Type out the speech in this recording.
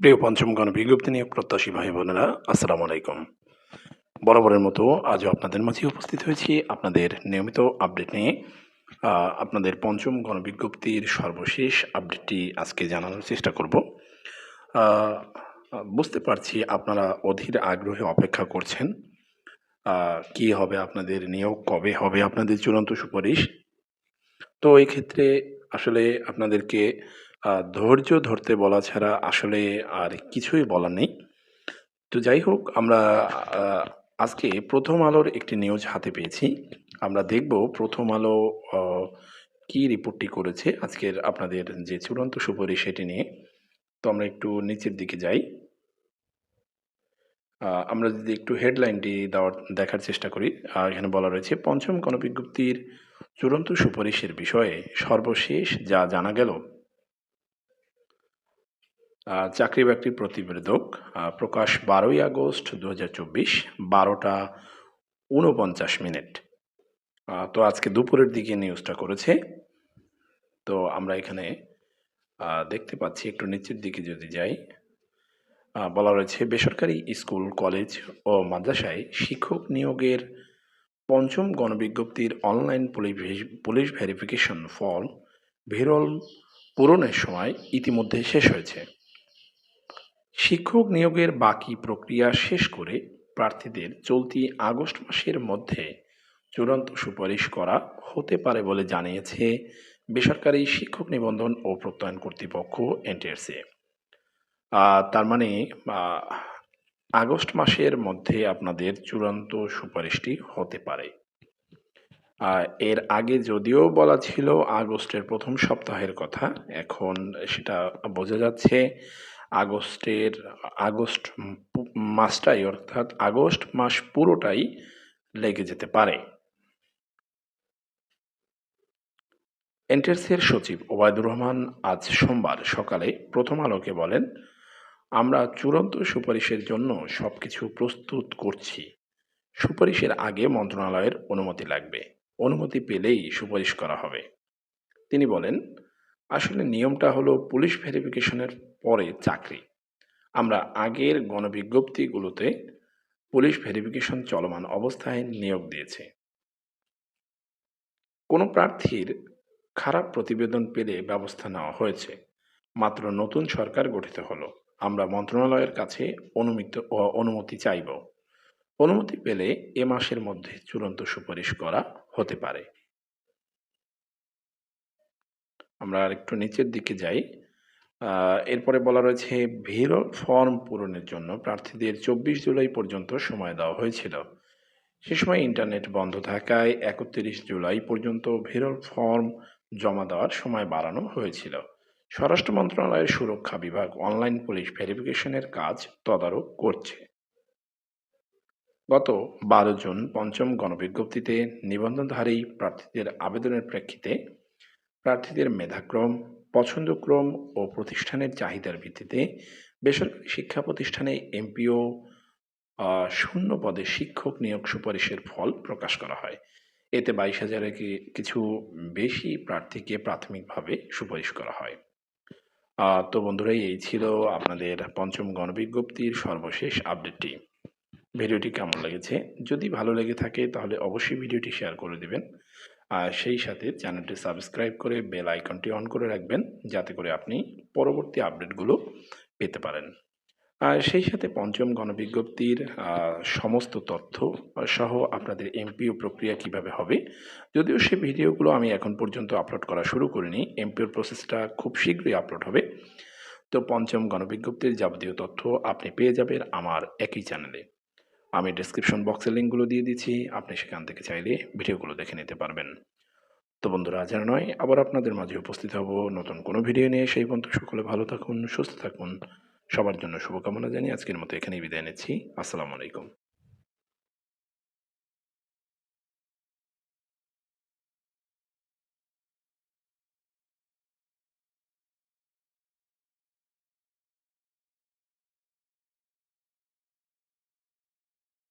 প্রিয় পঞ্চম গণ বিজ্ঞপ্তি নিয়ে প্রত্যাশী ভাই বোনেরা, আসসালামু আলাইকুম। বরাবরের মতো আজও আপনাদের মাঝে উপস্থিত হয়েছি আপনাদের নিয়মিত আপডেট নিয়ে। আপনাদের পঞ্চম গণবিজ্ঞপ্তির সর্বশেষ আপডেটটি আজকে জানানোর চেষ্টা করব। বুঝতে পারছি আপনারা অধীর আগ্রহে অপেক্ষা করছেন। কি হবে আপনাদের নিয়োগ, কবে হবে আপনাদের চূড়ান্ত সুপারিশ? তো এই ক্ষেত্রে আসলে আপনাদেরকে ধৈর্য ধরতে বলা ছাড়া আসলে আর কিছুই বলার নেই। তো যাই হোক আমরা আজকে প্রথম আলোর একটি নিউজ হাতে পেয়েছি। আমরা দেখব প্রথম আলো কি রিপোর্টটি করেছে আজকের আপনাদের যে চূড়ান্ত সুপারিশ সেটি নিয়ে। তো আমরা একটু নিচের দিকে যাই। আমরা যদি একটু হেডলাইনটি দেওয়ার দেখার চেষ্টা করি আহ, এখানে বলা রয়েছে পঞ্চম গণবিজ্ঞপ্তির চূড়ান্ত সুপারিশের বিষয়ে সর্বশেষ যা জানা গেল চাকরি বাকরি প্রতিবেদক প্রকাশ বারোই আগস্ট দু হাজার চব্বিশ, বারোটা উনপঞ্চাশ মিনিট। তো আজকে দুপুরের দিকে নিউজটা করেছে। তো আমরা এখানে দেখতে পাচ্ছি, একটু নিচের দিকে যদি যাই বলা রয়েছে, বেসরকারি স্কুল, কলেজ ও মাদ্রাসায় শিক্ষক নিয়োগের পঞ্চম গণবিজ্ঞপ্তির অনলাইন পুলিশ ভেরিফিকেশন ফর্ম ভেরল পূরণের সময় ইতিমধ্যে শেষ হয়েছে। শিক্ষক নিয়োগের বাকি প্রক্রিয়া শেষ করে প্রার্থীদের চলতি আগস্ট মাসের মধ্যে চূড়ান্ত সুপারিশ করা হতে পারে বলে জানিয়েছে বেসরকারি শিক্ষক নিবন্ধন ও প্রত্যয়ন কর্তৃপক্ষ এনটিআরসি। তার মানে আগস্ট মাসের মধ্যে আপনাদের চূড়ান্ত সুপারিশটি হতে পারে। এর আগে যদিও বলা ছিল আগস্টের প্রথম সপ্তাহের কথা, এখন সেটা বোঝা যাচ্ছে আগস্টের, আগস্ট মাসটাই অর্থাৎ আগস্ট মাস পুরোটাই লেগে যেতে পারে। এনটিএসসির সচিব ওবায়দুর রহমান আজ সোমবার সকালে প্রথম আলোকে বলেন, আমরা চূড়ান্ত সুপারিশের জন্য সবকিছু প্রস্তুত করছি। সুপারিশের আগে মন্ত্রণালয়ের অনুমতি লাগবে। অনুমতি পেলেই সুপারিশ করা হবে। তিনি বলেন আসলে নিয়মটা হলো পুলিশ ভেরিফিকেশনের পরে চাকরি। আমরা আগের গণবিজ্ঞপ্তিগুলোতে পুলিশ ভেরিফিকেশন চলমান অবস্থায় নিয়োগ দিয়েছে। কোনো প্রার্থীর খারাপ প্রতিবেদন পেলে ব্যবস্থা নেওয়া হয়েছে। মাত্র নতুন সরকার গঠিত হলো। আমরা মন্ত্রণালয়ের কাছে অনুমিত অনুমতি চাইব। অনুমতি পেলে এ মাসের মধ্যে চূড়ান্ত সুপারিশ করা হতে পারে। আমরা আর একটু নিচের দিকে যাই। এরপরে বলা রয়েছে, ভিরল ফর্ম পূরণের জন্য প্রার্থীদের চব্বিশ জুলাই পর্যন্ত সময় দেওয়া হয়েছিল। সে সময় ইন্টারনেট বন্ধ থাকায় একত্রিশ জুলাই পর্যন্ত ভিরল ফর্ম জমা দেওয়ার সময় বাড়ানো হয়েছিল। স্বরাষ্ট্র মন্ত্রণালয়ের সুরক্ষা বিভাগ অনলাইন পুলিশ ভেরিফিকেশনের কাজ তদারক করছে। গত বারো জুন পঞ্চম গণবিজ্ঞপ্তিতে নিবন্ধনধারী প্রার্থীদের আবেদনের প্রেক্ষিতে প্রার্থীদের মেধাক্রম, পছন্দক্রম ও প্রতিষ্ঠানের চাহিদার ভিত্তিতে বেসরকারি শিক্ষা প্রতিষ্ঠানে এমপিও শূন্য পদে শিক্ষক নিয়োগ সুপারিশের ফল প্রকাশ করা হয়। এতে বাইশ হাজারের কিছু বেশি প্রার্থীকে প্রাথমিকভাবে সুপারিশ করা হয়। তো বন্ধুরা, এই ছিল আপনাদের পঞ্চম গণবিজ্ঞপ্তির সর্বশেষ আপডেটটি। ভিডিওটি কেমন লেগেছে? যদি ভালো লেগে থাকে, তাহলে অবশ্যই ভিডিওটি শেয়ার করে দিবেন। আর সেই সাথে চ্যানেলটি সাবস্ক্রাইব করে বেল আইকনটি অন করে রাখবেন, যাতে করে আপনি পরবর্তী আপডেটগুলো পেতে পারেন। আর সেই সাথে পঞ্চম গণবিজ্ঞপ্তির সমস্ত তথ্য সহ আপনাদের এমপিও প্রক্রিয়া কীভাবে হবে, যদিও সে ভিডিওগুলো আমি এখন পর্যন্ত আপলোড করা শুরু করিনি এমপিওর প্রসেসটা খুব শীঘ্রই আপলোড হবে। তো পঞ্চম গণবিজ্ঞপ্তির যাবতীয় তথ্য আপনি পেয়ে যাবেন আমার একই চ্যানেলে। আমি ডিসক্রিপশন বক্সে লিঙ্কগুলো দিয়ে দিচ্ছি। আপনি সেখান থেকে চাইলে ভিডিওগুলো দেখে নিতে পারবেন। তো বন্ধুরা, আজ আর নয়, আবার আপনাদের মাঝে উপস্থিত হব নতুন কোনো ভিডিও নিয়ে। সেই পর্যন্ত সকলে ভালো থাকুন, সুস্থ থাকুন। সবার জন্য শুভকামনা জানিয়ে আজকের মতো এখানেই বিদায় নিচ্ছি। আসসালামু আলাইকুম।